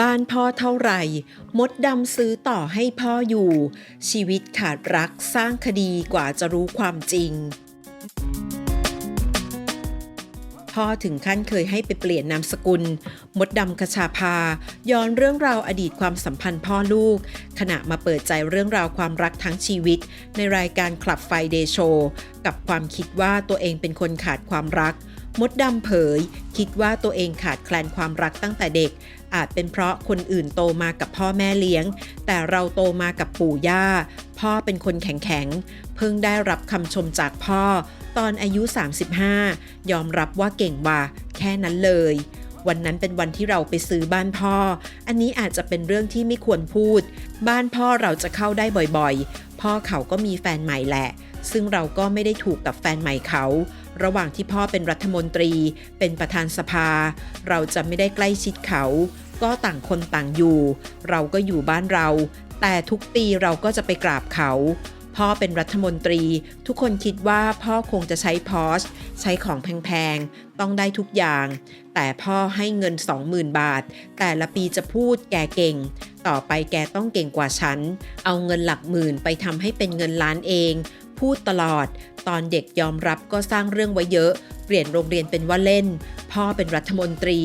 บ้านพ่อเท่าไหร่ มดดำซื้อต่อให้พ่ออยู่ ชีวิตขาดรักสร้างคดีกว่าจะรู้ความจริง พ่อถึงขั้นเคยให้ไปเปลี่ยนนามสกุล มดดำคชาภาย้อนเรื่องราวอดีตความสัมพันธ์พ่อลูก ขณะมาเปิดใจเรื่องราวความรักทั้งชีวิต ในรายการคลับไฟเดโชกับความคิดว่าตัวเองเป็นคนขาดความรัก มดดำเผย คิดว่าตัวเองขาดแคลนความรักตั้งแต่เด็ก อาจเป็นเพราะคนอื่นโตมากับพ่อแม่เลี้ยง แต่เราโตมากับปู่ย่า พ่อเป็นคนแข็งๆ เพิ่งได้รับคำชมจากพ่อ ตอนอายุ 35 ยอมรับว่าเก่งว่า แค่นั้นเลยวันนั้นเป็นวันที่เราไปซื้อบ้านพ่อ อันนี้อาจจะเป็นเรื่องที่ไม่ควรพูด บ้านพ่อเราจะเข้าได้บ่อยๆ พ่อเขาก็มีแฟนใหม่แหละ ซึ่งเราก็ไม่ได้ถูกกับแฟนใหม่เขา ระหว่างที่พ่อเป็นรัฐมนตรี เป็นประธานสภา เราจะไม่ได้ใกล้ชิดเขา ก็ต่างคนต่างอยู่ เราก็อยู่บ้านเรา แต่ทุกปีเราก็จะไปกราบเขา พ่อเป็นรัฐมนตรี ทุกคนคิดว่าพ่อคงจะใช้พอชใช้ของแพงๆ ต้องได้ทุกอย่าง แต่พ่อให้เงิน 20,000 บาท แต่ละปีจะพูดแกเก่ง ต่อไปแกต้องเก่งกว่าฉัน เอาเงินหลักหมื่นไปทำให้เป็นเงินล้านเอง พูดตลอด ตอนเด็กยอมรับก็สร้างเรื่องไว้เยอะ เปลี่ยนโรงเรียนเป็นว่าเล่น พ่อเป็นรัฐมนตรี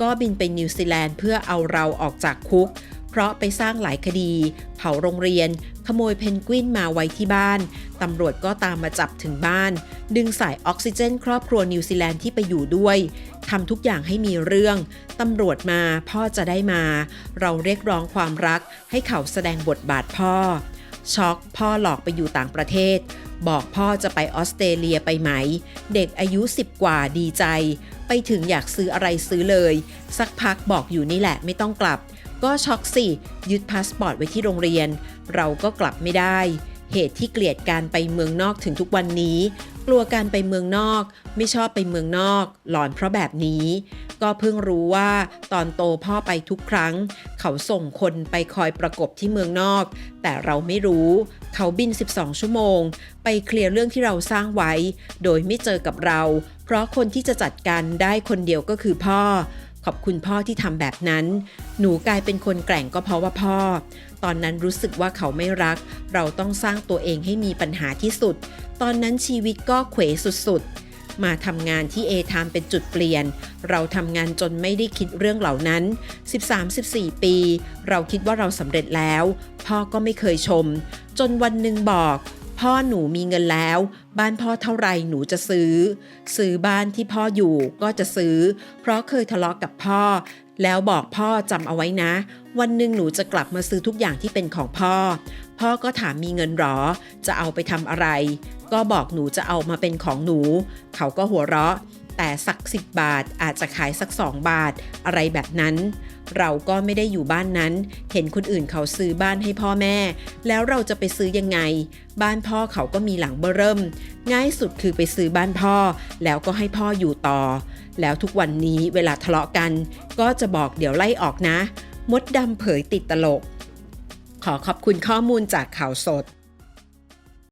ก็บินไปนิวซีแลนด์เพื่อเอาเราออกจากคุก เพราะไปสร้างหลายคดี เผาโรงเรียน ขโมยเพนกวินมาไว้ที่บ้าน ตำรวจก็ตามมาจับถึงบ้าน ดึงสายออกซิเจน ครอบครัวนิวซีแลนด์ที่ไปอยู่ด้วยทำทุกอย่างให้มีเรื่องตำรวจมาพ่อจะได้มา เราเรียกร้องความรักให้เขาแสดงบทบาทพ่อ ช็อกพ่อหลอกไปอยู่ต่างประเทศ บอกพ่อจะไปออสเตรเลียไปไหม เด็กอายุ 10 กว่าดีใจ ไปถึงอยากซื้ออะไรซื้อเลย สักพักบอกอยู่นี่แหละไม่ต้องกลับ ก็ช็อกสิ ยึดพาสปอร์ตไว้ที่โรงเรียน เราก็กลับไม่ได้ เหตุที่เกลียดการไปเมืองนอกถึงทุกวันนี้ กลัวการไปเมืองนอก ไม่ชอบไปเมืองนอก หลอนเพราะแบบนี้ ก็เพิ่งรู้ว่าตอนโตพ่อไปทุกครั้ง เขาส่งคนไปคอยประกบที่เมืองนอก แต่เราไม่รู้ เขาบิน 12 ชั่วโมง ไปเคลียร์เรื่องที่เราสร้างไว้ โดยไม่เจอกับเรา เพราะคนที่จะจัดการได้คนเดียวก็คือพ่อ ขอบคุณพ่อที่ทำแบบนั้น หนูกลายเป็นคนแกร่งก็เพราะว่าพ่อ ตอนนั้นรู้สึกว่าเขาไม่รัก เราต้องสร้างตัวเองให้มีปัญหาที่สุด ตอนนั้นชีวิตก็เขวสุดๆ มาทำงานที่เอทามเป็นจุดเปลี่ยน เราทำงานจนไม่ได้คิดเรื่องเหล่านั้น 13-14 ปี เราคิดว่าเราสำเร็จแล้ว พ่อก็ไม่เคยชม จนวันหนึ่งบอก พ่อหนูมีเงินแล้ว บ้านพ่อเท่าไรหนูจะซื้อ ซื้อบ้านที่พ่ออยู่ก็จะซื้อ เพราะเคยทะเลาะกับพ่อ แล้วบอกพ่อจำเอาไว้นะ วันหนึ่งหนูจะกลับมาซื้อทุกอย่างที่เป็นของพ่อ พ่อก็ถามมีเงินหรอ จะเอาไปทำอะไร ก็บอกหนูจะเอามาเป็นของหนู เขาก็หัวเราะ แต่สักสิบบาทอาจจะขายสักสองบาทอะไรแบบนั้น เราก็ไม่ได้อยู่บ้านนั้น เห็นคนอื่นเขาซื้อบ้านให้พ่อแม่ แล้วเราจะไปซื้อยังไง บ้านพ่อเขาก็มีหลังเบอเริ่ม ง่ายสุดคือไปซื้อบ้านพ่อ แล้วก็ให้พ่ออยู่ต่อ แล้วทุกวันนี้เวลาทะเลาะกัน ก็จะบอกเดี๋ยวไล่ออกนะ มดดำเผยติดตลก ขอขอบคุณข้อมูลจากข่าวสด